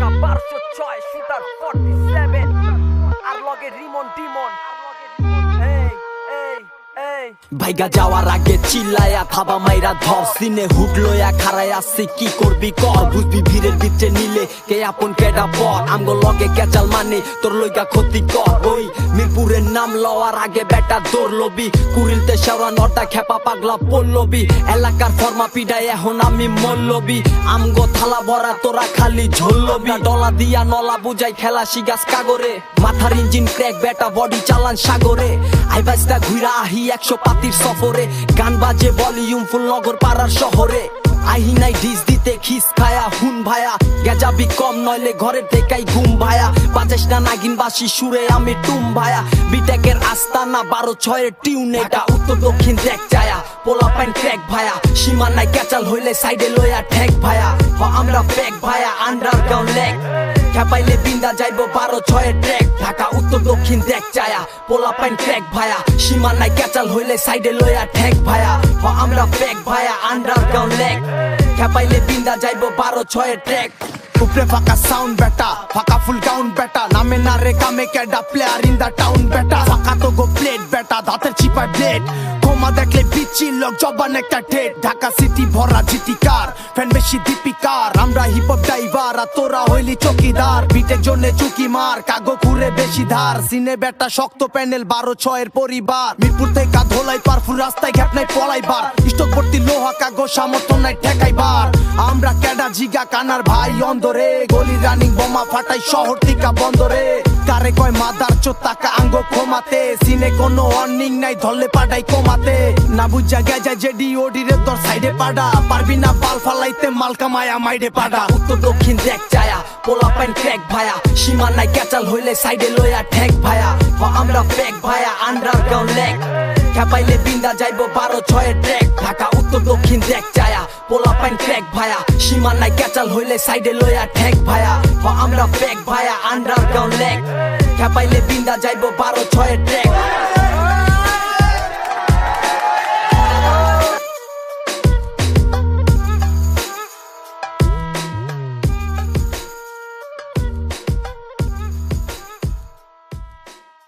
ঢাকা বারোশো ছয় সুতার ফর্টি সেভেন আর লগে রিমন ডিমন। ভাইগা যাওয়ার আগে চিল্লায়া থাবা মাইরা ধর। সিনে হুড লয়া খারাই আসছি, কি করবি কর? বুঝবি ভিড়ের ভিতরে নিলে কে আপন কেডা পর? আমগো লগে কেচাল মানে তোর লইগা ক্ষতি কর। ওই মিরপুরের নাম লওয়ার আগে বেটা দৌড় লবি, কুড়িলতে শেওয়া নটা খেপা পাগলা পল্লবি এলাকার ফর্মা পিডায় এখন আমি মল্লবি আমগো থালা ভরা, তোরা খালি ঝোল্লবি ডলা দিয়া নলা বুঝাই খেলা শিগাস কাগরে, মাথার ইঞ্জিন ক্র্যাক বেটা বডি চালান সাগরে। আই বাইসটা ঘুরা আহি একশো পাতির সফরে। গান বাজে ভলিউম ফুল নগর পাড়ার শহরে। আহি নাই ডিস দিতে, খিস খায়া, হুন ভায়া। গেজাবি কম, নইলে ঘরের থেকাই ঘুম ভায়া। বাজাস না নাগিন বাসি সুরে, আমি টুম ভায়া। বিটেকের আস্তানা বারো ছয়ের টিউন এটা উত্তর দক্ষিণ দেখ চায়া। পোলা প্যান্ট ক্র্যাক ভায়া, সীমানায় ক্যাচাল হইলে সাইডে লইয়া ঠেক ভায়া। আমরা ফেক ভায়া আন্ডারগ্রাউন্ড লেক খেপাইলে বিন্দা যাইবো বারো ছয়ের ট্রেক ঢাকা, উত্তর, দক্ষিণ, দেখ চায়া। পোলা পাইন ট্রেক ভায়া। সীমানায় ক্যাচাল হইলে সাইডে লইয়া ঠেক ভায়া। হ, আমরা ফেক ভায়া আন্ডারগ্রাউন্ড লেক খেপাইলে বিন্দা যাইবো বারো ছয়ের ট্রেক উপরে ফাঁকা সাউন্ড বেটা ফাঁকা ফুল গাউন বেটা নামে না রে কামে ক্যাডা প্লেয়ার ইন দা টাউন বেটা ফাঁকা তো গো প্লেট বেটা দাঁতের চিপায় ব্লেড ক্ষমা দেখলে পিচ্ছি লোক, জবান একটা ঠেট। ঢাকা সিটি ভরা জিটিকার ফ্যান বেশি আমরা হিপ হপ ড্রাইভার আর তোরা হইলি চকিদার। বিটের জন্য চুকি মার, কাগো ঘুরে বেশি ধার। সিনে বেটা শক্ত প্যানেল, বারো ছয়ের পরিবার। মিরপুর থেকে ধোলাই পারফুল, রাস্তায় ঘ্যাপ নাই পলাইবার স্টক ভর্তি লোহা কাগো সামর্থ্য নাই ঠেকাইবার আমরা ক্যাডা, জিগা, কানার ভাই, অন্দরে। গলি রানিং বোমা ফাটাই শহর টিকা বন্দরে। কারে কয় মাদার চো টাকা আঙ্গ ক্ষমাতে সিনে কোনো অর্নিং নাই, ধরলে পাডাই কমাতে। না বুঝা গেজা জেডি ওডি রে তোর সাইডে পাডা। পারবি না পাল ফালাইতে মালকা মায়া মাইডে পাডা। উত্তর দক্ষিণ দেখ চায়া পোলা পাইন ক্র্যাক ভায়া। সীমা নাই ক্যাচাল হইলে সাইডে লইয়া ঠেক ভায়া। আমরা ফেক ভায়া আন্ডারগ্রাউন্ড লেক খেপাইলে বিন্দা যাইবো বারো ছয়ের ট্রেক ঢাকা, উত্তর দক্ষিণ দেখ চায়া পোলা পাইন ক্র্যাক ভায়া। সীমা নাই ক্যাচাল হইলে সাইডে লইয়া ঠেক ভায়া। ফেক ভায়া আন্ডারগ্রাউন্ড লেগ খেপাইলে বিন্দা যাইবো বারো ছয়ের ট্রেক